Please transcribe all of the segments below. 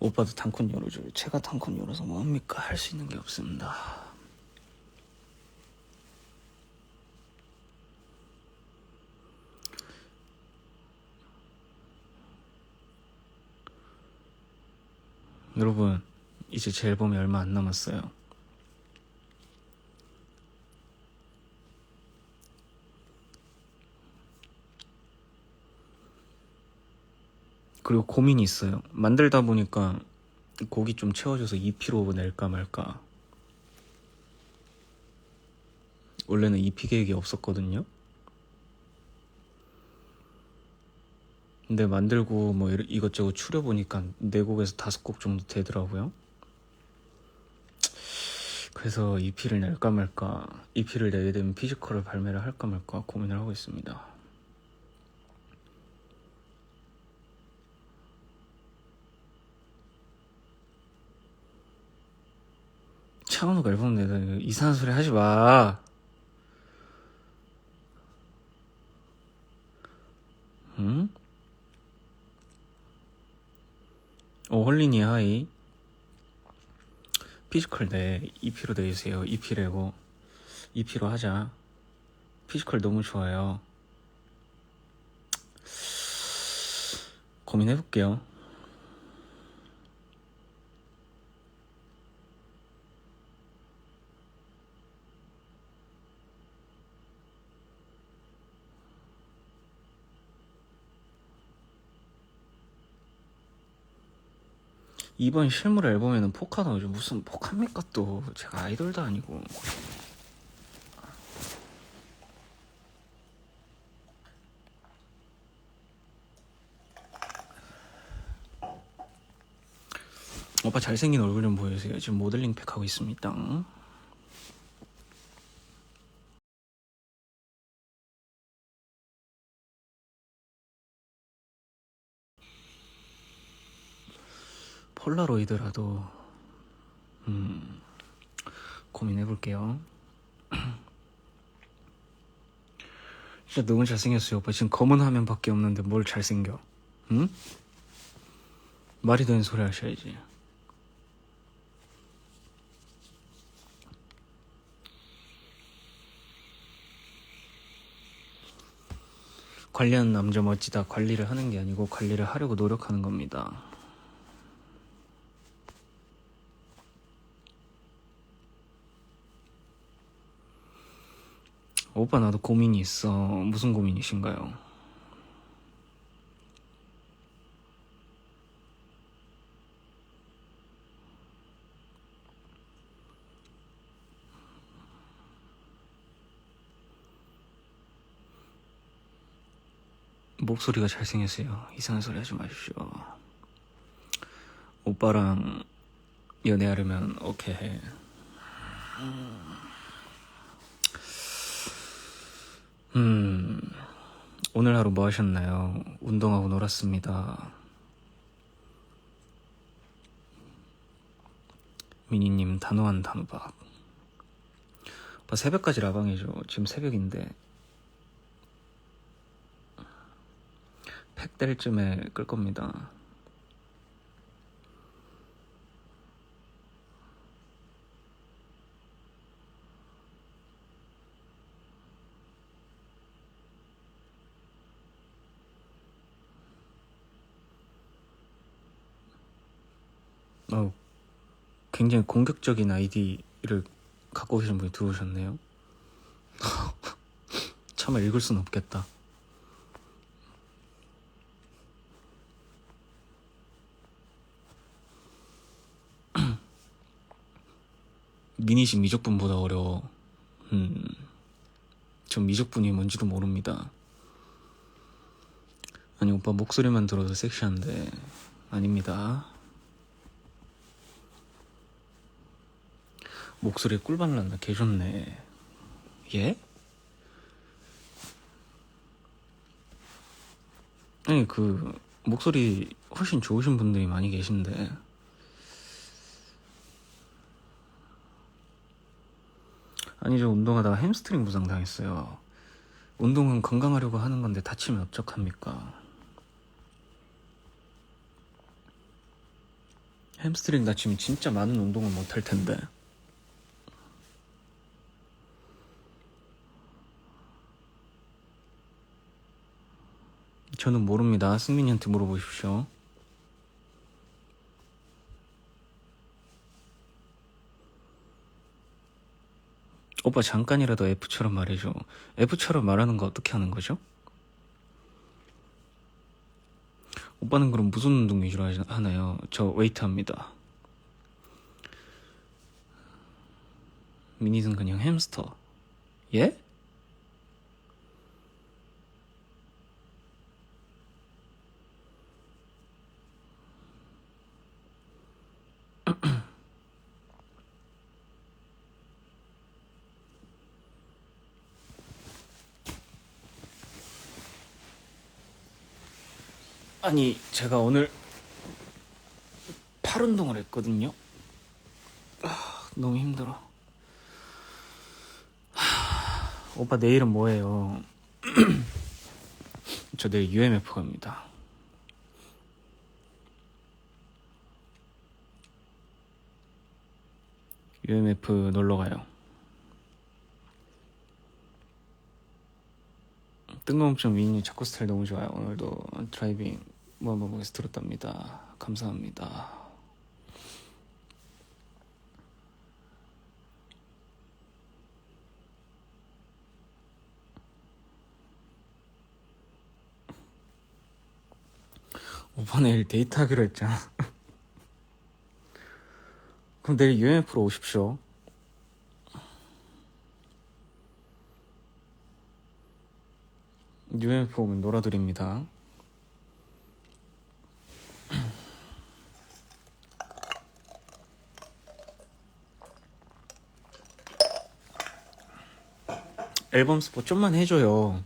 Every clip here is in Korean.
오빠도 단콘 열어줘. 제가 단콘 열어서 뭐합니까? 할 수 있는 게 없습니다. 여러분, 이제 제 앨범이 얼마 안 남았어요. 그리고 고민이 있어요. 만들다 보니까 곡이 좀 채워져서 EP로 낼까 말까. 원래는 EP 계획이 없었거든요. 근데 만들고 뭐 이것저것 추려보니까 네 곡에서 다섯 곡 정도 되더라고요. 그래서 EP를 낼까 말까, EP를 내게 되면 피지컬을 발매를 할까 말까 고민을 하고 있습니다. 차은우가 앨범 내다 이상한 소리 하지 마. 응? 오 홀리니 하이. 피지컬 내 EP로 내주세요. EP 레고. EP로 하자. 피지컬 너무 좋아요. 고민해볼게요 이번 실물 앨범에는 포카 나오죠 무슨 포카입니까 또? 제가 아이돌도 아니고. 오빠 잘생긴 얼굴 좀 보여주세요. 지금 모델링 팩 하고 있습니다 폴라로이드라도 음 고민해 볼게요. 진짜 너무 잘생겼어요, 오빠. 지금 검은 화면밖에 없는데 뭘 잘생겨? 응? 말이 되는 소리 하셔야지. 관리하는 남자 멋지다. 관리를 하는 게 아니고 관리를 하려고 노력하는 겁니다. 오빠 나도 고민이 있어. 무슨 고민이신가요? 목소리가 잘생겼어요. 이상한 소리 하지 마십시오. 오빠랑 연애하려면 오케이 해. 음, 오늘 하루 뭐 하셨나요? 운동하고 놀았습니다. 미니님 단호한 단호박. 오빠 새벽까지 라방이죠. 지금 새벽인데. 팩 될 쯤에 끌 겁니다. 어, 굉장히 공격적인 아이디를 갖고 계신 분이 들어오셨네요. 차마 읽을 순 없겠다. 미니시 미적분보다 어려워. 음, 전 미적분이 뭔지도 모릅니다. 아니 오빠 목소리만 들어도 섹시한데 아닙니다. 목소리에 꿀 발랐나 개 좋네. 예? 아니 그 목소리 훨씬 좋으신 분들이 많이 계신데 아니 저 운동하다가 햄스트링 부상 당했어요. 운동은 건강하려고 하는 건데 다치면 어떡합니까? 햄스트링 다치면 진짜 많은 운동을 못 할 텐데. 저는 모릅니다. 승민이한테 물어보십시오. 오빠 잠깐이라도 F처럼 말해줘. F처럼 말하는 거 어떻게 하는 거죠? 오빠는 그럼 무슨 운동 위주로 하나요? 저 웨이트 합니다. 미니는 그냥 햄스터. 예? 아니 제가 오늘 팔 운동을 했거든요. 아, 너무 힘들어. 하, 오빠 내일은 뭐예요? 저 내일 UMF 갑니다. UMF 놀러 가요. 뜬금없죠 미니 자꾸 스타일 너무 좋아요. 오늘도 드라이빙 모아모에서 들었답니다. 감사합니다. 오빠 내일 데이트 하기로 했잖아. 그럼 내일 UMF로 오십시오. UMF 오면 놀아드립니다. 앨범 스포 좀만 해줘요.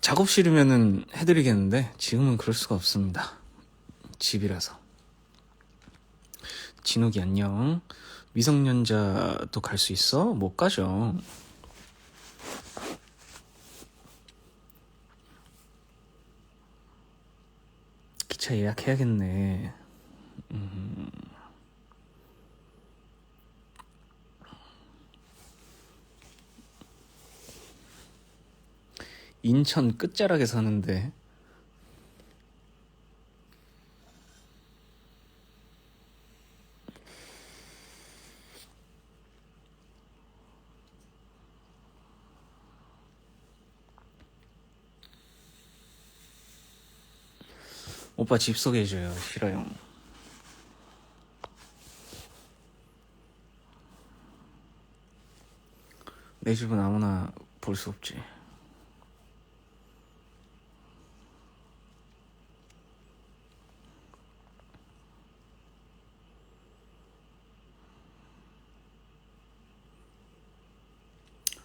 작업실이면은 해드리겠는데 지금은 그럴 수가 없습니다. 집이라서. 진욱이 안녕. 미성년자도 갈 수 있어? 못 가죠. 기차 예약해야겠네. 음. 인천 끝자락에 사는데 오빠 집 소개해줘요. 싫어요. 내 집은 아무나 볼 수 없지.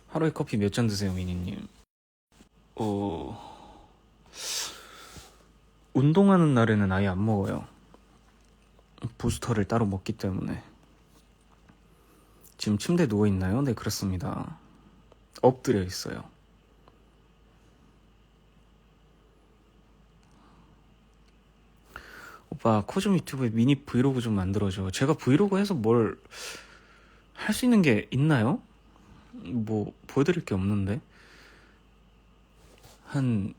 하루에 커피 몇 잔 드세요, 미니님? 어, 운동하는 날에는 아예 안 먹어요. 부스터를 따로 먹기 때문에. 지금 침대에 누워 있나요? 네, 그렇습니다. 엎드려 있어요. 오빠, 코좀 유튜브에 미니 브이로그 좀 만들어줘. 제가 브이로그 해서 뭘 할 수 있는 게 있나요? 뭐 보여드릴 게 없는데 한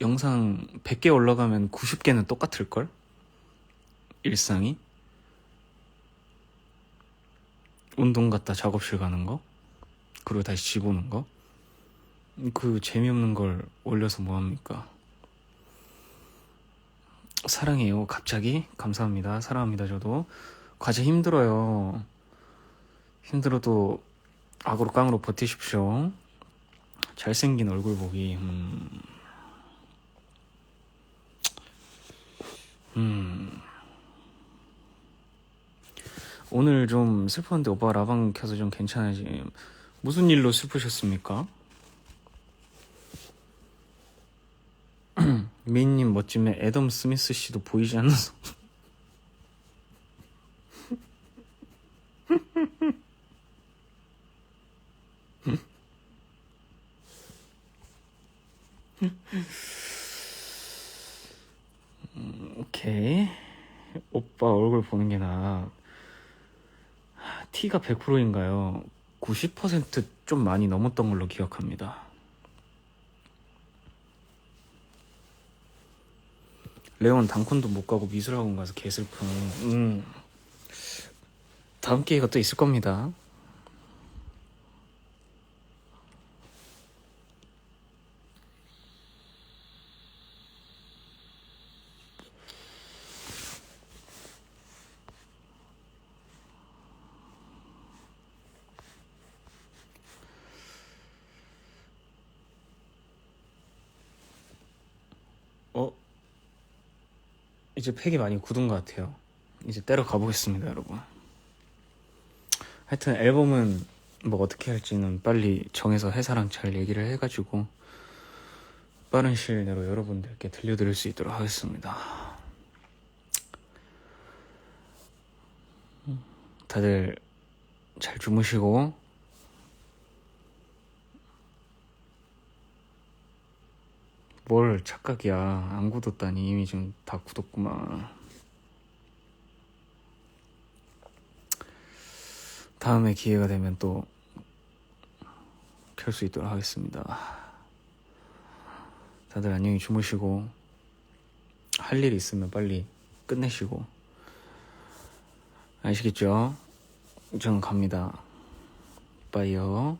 영상 100개 올라가면 90개는 똑같을걸? 일상이? 운동 갔다 작업실 가는 거? 그리고 다시 집 오는 거 그 재미없는 걸 올려서 뭐합니까? 사랑해요. 갑자기? 감사합니다. 사랑합니다 저도. 과제 힘들어요. 힘들어도 악으로 깡으로 버티십시오. 잘생긴 얼굴 보기. 음. 음. 오늘 좀 슬펐는데 오빠 라방 켜서 좀 괜찮아지. 무슨 일로 슬프셨습니까? 미인님 멋짐에 애덤 스미스 씨도 보이지 않아서. 오케이. 오빠 얼굴 보는 게 나아. 하, T가 100%인가요? 90%좀 많이 넘었던 걸로 기억합니다. 레온 단콘도 못 가고 미술학원 가서 개슬픔. 음. 다음 기회가 또 있을 겁니다. 이제 팩이 많이 굳은 것 같아요. 이제 때려 가보겠습니다, 여러분. 하여튼 앨범은 뭐 어떻게 할지는 빨리 정해서 회사랑 잘 얘기를 해가지고 빠른 시일 내로 여러분들께 들려드릴 수 있도록 하겠습니다. 다들 잘 주무시고 뭘 착각이야. 안 굳었다니. 이미 지금 다 굳었구만. 다음에 기회가 되면 또 켤 수 있도록 하겠습니다. 다들 안녕히 주무시고 할 일 있으면 빨리 끝내시고. 아시겠죠? 저는 갑니다. 빠이요